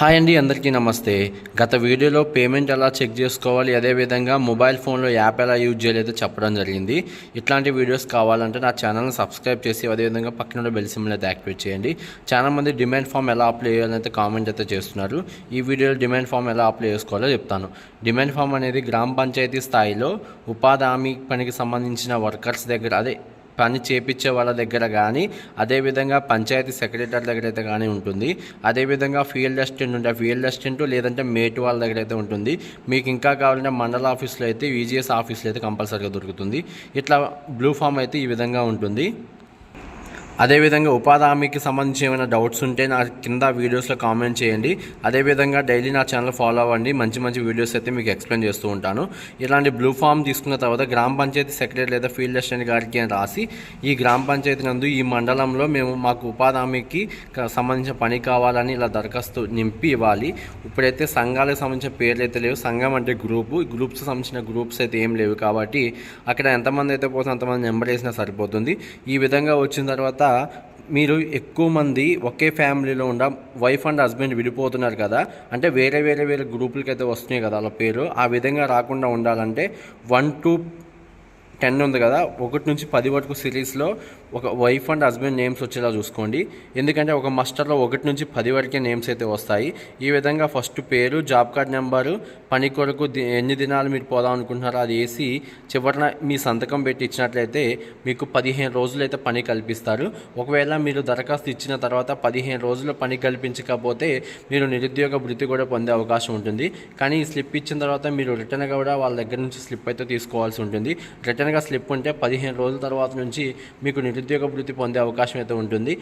Hi అండి అందరికీ నమస్తే. గత వీడియోలో పేమెంట్ ఎలా చెక్ చేసుకోవాలి అదేవిధంగా మొబైల్ ఫోన్లో యాప్ ఎలా యూజ్ చేయలేదో చెప్పడం జరిగింది. ఇట్లాంటి వీడియోస్ కావాలంటే నా ఛానల్ని సబ్స్క్రైబ్ చేసి అదేవిధంగా పక్కన బెల్ సింబల్ అయితే యాక్టివేట్ చేయండి. చాలా మంది డిమాండ్ ఫామ్ ఎలా అప్లై చేయాలని అయితే కామెంట్ అయితే చేస్తున్నారు. ఈ వీడియోలో డిమాండ్ ఫామ్ ఎలా అప్లై చేసుకోవాలో చెప్తాను. డిమాండ్ ఫామ్ అనేది గ్రామ పంచాయతీ స్థాయిలో ఉపాధి హామీ పనికి సంబంధించిన వర్కర్స్ దగ్గర అదే పని చేపించే వాళ్ళ దగ్గర కానీ అదేవిధంగా పంచాయతీ సెక్రటరీ దగ్గర అయితే కానీ ఉంటుంది. అదేవిధంగా ఫీల్డ్ అసిస్టెంట్ ఉంటే ఫీల్డ్ అసిస్టెంట్ లేదంటే మేటు వాళ్ళ దగ్గర అయితే ఉంటుంది. మీకు ఇంకా కావాలంటే మండల ఆఫీస్లో అయితే ఈజీఎస్ ఆఫీస్లో అయితే కంపల్సరీగా దొరుకుతుంది. ఇట్లా బ్లూ ఫామ్ అయితే ఈ విధంగా ఉంటుంది. అదేవిధంగా ఉపాధి హామీకి సంబంధించి ఏమైనా డౌట్స్ ఉంటే నా కింద వీడియోస్లో కామెంట్ చేయండి. అదేవిధంగా డైలీ నా ఛానల్ ఫాలో అవ్వండి. మంచి మంచి వీడియోస్ అయితే మీకు ఎక్స్ప్లెయిన్ చేస్తూ ఉంటాను. ఇలాంటి బ్లూ ఫామ్ తీసుకున్న తర్వాత గ్రామ పంచాయతీ సెక్రటరీ లేదా ఫీల్డ్ అసిస్టెంట్ గారికి అని రాసి ఈ గ్రామ పంచాయతీ నందు ఈ మండలంలో మేము మాకు ఉపాధి హామీకి సంబంధించిన పని కావాలని ఇలా దరఖాస్తు నింపి ఇవ్వాలి. ఇప్పుడైతే సంఘాలకు సంబంధించిన పేర్లు అయితే లేవు. సంఘం అంటే గ్రూపు. గ్రూప్స్ సంబంధించిన గ్రూప్స్ అయితే ఏం లేవు కాబట్టి అక్కడ ఎంతమంది అయితే పోతే అంతమంది నెంబర్ వేసినా సరిపోతుంది. ఈ విధంగా వచ్చిన తర్వాత మీరు ఎక్కువ మంది ఒకే ఫ్యామిలీలో ఉన్న వైఫ్ అండ్ హస్బెండ్ విడిపోతున్నారు కదా అంటే వేరే వేరే వేరే గ్రూపులకి అయితే వస్తున్నాయి కదా వాళ్ళ పేరు ఆ విధంగా రాకుండా ఉండాలంటే వన్ టూ టెన్ ఉంది కదా ఒకటి నుంచి పది వరకు సిరీస్లో ఒక వైఫ్ అండ్ హస్బెండ్ నేమ్స్ వచ్చేలా చూసుకోండి. ఎందుకంటే ఒక మస్టర్లో ఒకటి నుంచి పది వరకే నేమ్స్ అయితే వస్తాయి. ఈ విధంగా ఫస్ట్ పేరు జాబ్ కార్డ్ నెంబరు పని కొరకు ఎన్ని దినాలు మీరు పోదాం అనుకుంటున్నారో అది వేసి చివరిన మీ సంతకం పెట్టి ఇచ్చినట్లయితే మీకు పదిహేను రోజులు అయితే పని కల్పిస్తారు. ఒకవేళ మీరు దరఖాస్తు ఇచ్చిన తర్వాత పదిహేను రోజులు పని కల్పించకపోతే మీరు నిరుద్యోగ వృత్తి కూడా పొందే అవకాశం ఉంటుంది. కానీ ఈ స్లిప్ ఇచ్చిన తర్వాత మీరు రిటర్న్ కూడా వాళ్ళ దగ్గర నుంచి స్లిప్ అయితే తీసుకోవాల్సి ఉంటుంది. రిటర్న్ రిటర్న్గా స్లిప్ ఉంటే పదిహేను రోజుల తర్వాత నుంచి మీకు నిరుద్యోగ వృత్తి పొందే అవకాశం అయితే ఉంటుంది.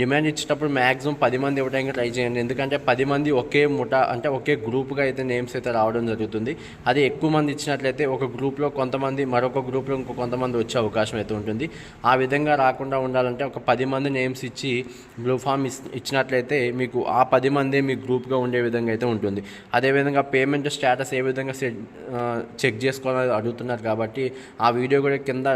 డిమాండ్ ఇచ్చేటప్పుడు మ్యాక్సిమం పది మంది ఇవ్వడానికి ట్రై చేయండి. ఎందుకంటే పది మంది ఒకే ముఠా అంటే ఒకే గ్రూప్గా అయితే నేమ్స్ అయితే రావడం జరుగుతుంది. అది ఎక్కువ మంది ఇచ్చినట్లయితే ఒక గ్రూప్లో కొంతమంది మరొక గ్రూప్లో ఇంకో కొంతమంది వచ్చే అవకాశం అయితే ఉంటుంది. ఆ విధంగా రాకుండా ఉండాలంటే ఒక పది మంది నేమ్స్ ఇచ్చి బ్లూ ఫామ్ ఇచ్చినట్లయితే మీకు ఆ పది మంది మీ గ్రూప్గా ఉండే విధంగా అయితే ఉంటుంది. అదేవిధంగా పేమెంట్ స్టేటస్ ఏ విధంగా సెట్ చెక్ చేసుకోవాలని అడుగుతున్నారు కాబట్టి ఆ వీడియో కూడా కింద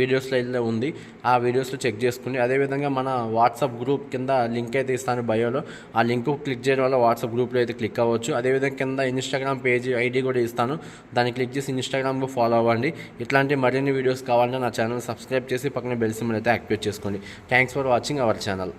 వీడియోస్లో అయితే ఉంది. ఆ వీడియోస్లో చెక్ చేసుకుని అదేవిధంగా మన వాట్సాప్ గ్రూప్ కింద లింక్ అయితే ఇస్తాను బయోలో. ఆ లింక్ క్లిక్ చేయడం వల్ల వాట్సాప్ గ్రూప్లో అయితే క్లిక్ అవ్వచ్చు. అదేవిధంగా కింద ఇన్స్టాగ్రామ్ పేజ్ ఐడి కూడా ఇస్తాను. దాన్ని క్లిక్ చేసి ఇన్స్టాగ్రామ్కి ఫాలో అవ్వండి. ఇట్లాంటి మరిన్ని వీడియోస్ కావాలంటే నా ఛానల్ సబ్స్క్రైబ్ చేసి పక్కన బెల్ సింబల్ అయితే యాక్టివేట్ చేసుకోండి. Thanks for watching our channel.